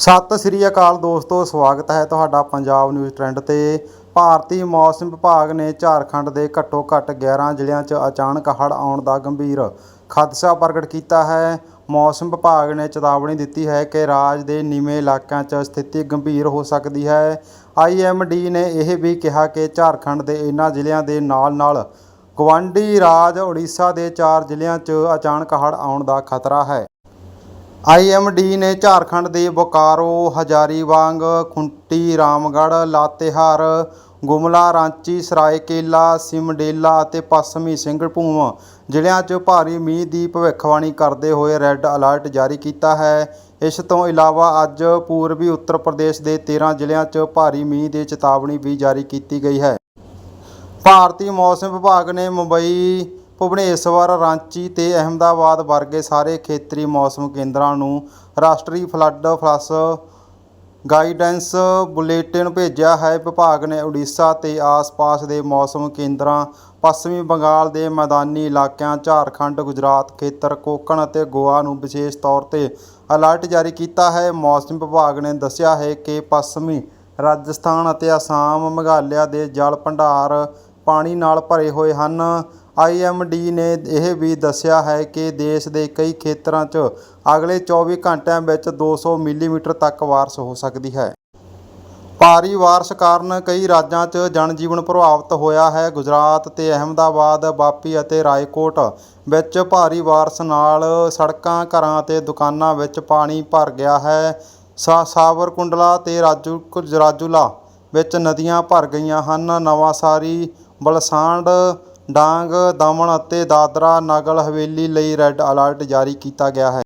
ਸਤਿ ਸ੍ਰੀ ਅਕਾਲ ਦੋਸਤੋ, ਸਵਾਗਤ ਹੈ ਤੁਹਾਡਾ ਪੰਜਾਬ ਨਿਊਜ਼ ਟ੍ਰੈਂਡ ਤੇ। ਭਾਰਤੀ ਮੌਸਮ ਵਿਭਾਗ ਨੇ ਝਾਰਖੰਡ ਦੇ ਘੱਟੋ ਘੱਟ 11 ਜ਼ਿਲ੍ਹਿਆਂ 'ਚ ਅਚਾਨਕ ਹੜ੍ਹ ਆਉਣ ਦਾ ਗੰਭੀਰ ਖਦਸ਼ਾ ਪ੍ਰਗਟ ਕੀਤਾ ਹੈ। ਮੌਸਮ ਵਿਭਾਗ ਨੇ ਚੇਤਾਵਨੀ ਦਿੱਤੀ ਹੈ ਕਿ ਰਾਜ ਦੇ ਨੀਵੇਂ ਇਲਾਕਿਆਂ 'ਚ ਸਥਿਤੀ ਗੰਭੀਰ ਹੋ ਸਕਦੀ ਹੈ। ਆਈਐਮਡੀ ਨੇ ਇਹ ਵੀ ਕਿਹਾ ਕਿ ਝਾਰਖੰਡ ਦੇ ਇਨ੍ਹਾਂ ਜ਼ਿਲ੍ਹਿਆਂ ਦੇ ਨਾਲ-ਨਾਲ ਗਵਾਂਢੀ ਰਾਜ ਉੜੀਸਾ ਦੇ ਚਾਰ ਜ਼ਿਲ੍ਹਿਆਂ 'ਚ ਅਚਾਨਕ ਹੜ੍ਹ ਆਉਣ ਦਾ ਖਤਰਾ ਹੈ। ਆਈਐਮਡੀ ਨੇ ਝਾਰਖੰਡ ਦੇ ਬੋਕਾਰੋ ਹਜ਼ਾਰੀਬਾਗ ਖੁੰਟੀ, ਰਾਮਗੜ੍ਹ, ਲਾਤੇਹਾਰ, ਗੁਮਲਾ, ਰਾਂਚੀ, ਸਰਾਏਕੇਲਾ, ਸਿਮਡੇਲਾ ਅਤੇ ਪੱਛਮੀ ਸਿੰਗਭੂਮ ਜ਼ਿਲ੍ਹਿਆਂ 'ਚ ਭਾਰੀ ਮੀਂਹ ਦੀ ਭਵਿੱਖਬਾਣੀ ਕਰਦੇ ਹੋਏ ਰੈੱਡ ਅਲਰਟ ਜਾਰੀ ਕੀਤਾ ਹੈ। ਇਸ ਤੋਂ ਇਲਾਵਾ ਅੱਜ ਪੂਰਬੀ ਉੱਤਰ ਪ੍ਰਦੇਸ਼ ਦੇ 13 ਜ਼ਿਲ੍ਹਿਆਂ 'ਚ ਭਾਰੀ ਮੀਂਹ ਦੀ ਚੇਤਾਵਨੀ ਵੀ ਜਾਰੀ ਕੀਤੀ ਗਈ ਹੈ। ਭਾਰਤੀ ਮੌਸਮ ਵਿਭਾਗ ਨੇ ਮੁੰਬਈ ਭੁਵਨੇਸ਼ਵਰ, ਰਾਂਚੀ ਤੇ ਅਹਿਮਦਾਬਾਦ ਵਰਗੇ ਸਾਰੇ ਖੇਤਰੀ ਮੌਸਮ ਕੇਂਦਰਾਂ ਨੂੰ ਰਾਸ਼ਟਰੀ ਫਲੱਡ ਫਲੱਸ ਗਾਈਡੈਂਸ ਬੁਲੇਟਿਨ ਭੇਜਿਆ ਹੈ। ਵਿਭਾਗ ਨੇ ਉੜੀਸਾ ਤੇ ਆਸ-ਪਾਸ ਦੇ ਮੌਸਮ ਕੇਂਦਰਾਂ, ਪੱਛਮੀ ਬੰਗਾਲ ਦੇ ਮੈਦਾਨੀ ਇਲਾਕਿਆਂ, ਝਾਰਖੰਡ, ਗੁਜਰਾਤ ਖੇਤਰ, ਕੋਕਣ ਅਤੇ ਗੋਆ ਨੂੰ ਵਿਸ਼ੇਸ਼ ਤੌਰ ਤੇ ਅਲਰਟ ਜਾਰੀ ਕੀਤਾ ਹੈ। ਮੌਸਮ ਵਿਭਾਗ ਨੇ ਦੱਸਿਆ ਹੈ ਕਿ ਪੱਛਮੀ ਰਾਜਸਥਾਨ ਅਤੇ ਅਸਾਮ, ਮੇਘਾਲਿਆ ਦੇ ਜਲ ਭੰਡਾਰ ਪਾਣੀ ਨਾਲ ਭਰੇ ਹੋਏ ਹਨ। ਆਈਐਮਡੀ ਨੇ ਇਹ ਵੀ ਦੱਸਿਆ ਹੈ ਕਿ ਦੇਸ਼ ਦੇ ਕਈ ਖੇਤਰਾਂ 'ਚ ਅਗਲੇ 24 ਘੰਟਿਆਂ ਵਿੱਚ 200 ਮਿਲੀਮੀਟਰ ਤੱਕ ਬਾਰਿਸ਼ ਹੋ ਸਕਦੀ ਹੈ। ਭਾਰੀ ਬਾਰਿਸ਼ ਕਾਰਨ ਕਈ ਰਾਜਾਂ 'ਚ ਜਨਜੀਵਨ ਪ੍ਰਭਾਵਿਤ ਹੋਇਆ ਹੈ। ਗੁਜਰਾਤ ਤੇ ਅਹਿਮਦਾਬਾਦ ਵਾਪੀ ਅਤੇ ਰਾਏਕੋਟ ਵਿੱਚ ਭਾਰੀ ਬਾਰਿਸ਼ ਨਾਲ ਸੜਕਾਂ, ਘਰਾਂ ਅਤੇ ਦੁਕਾਨਾਂ ਵਿੱਚ ਪਾਣੀ ਭਰ ਗਿਆ ਹੈ। ਸਾਵਰਕੁੰਡਲਾ ਤੇ ਰਾਜੂ ਰਾਜੂਲਾ ਵਿੱਚ ਨਦੀਆਂ ਭਰ ਗਈਆਂ ਹਨ। ਨਵਾਂਸਾਰੀ, ਬਲਸਾਂਡ ਡਾਂਗ ਦਮਨ ਅਤੇ ਦਾਦਰਾ ਨਗਰ ਹਵੇਲੀ ਲਈ ਰੈੱਡ ਅਲਰਟ ਜਾਰੀ ਕੀਤਾ ਗਿਆ ਹੈ।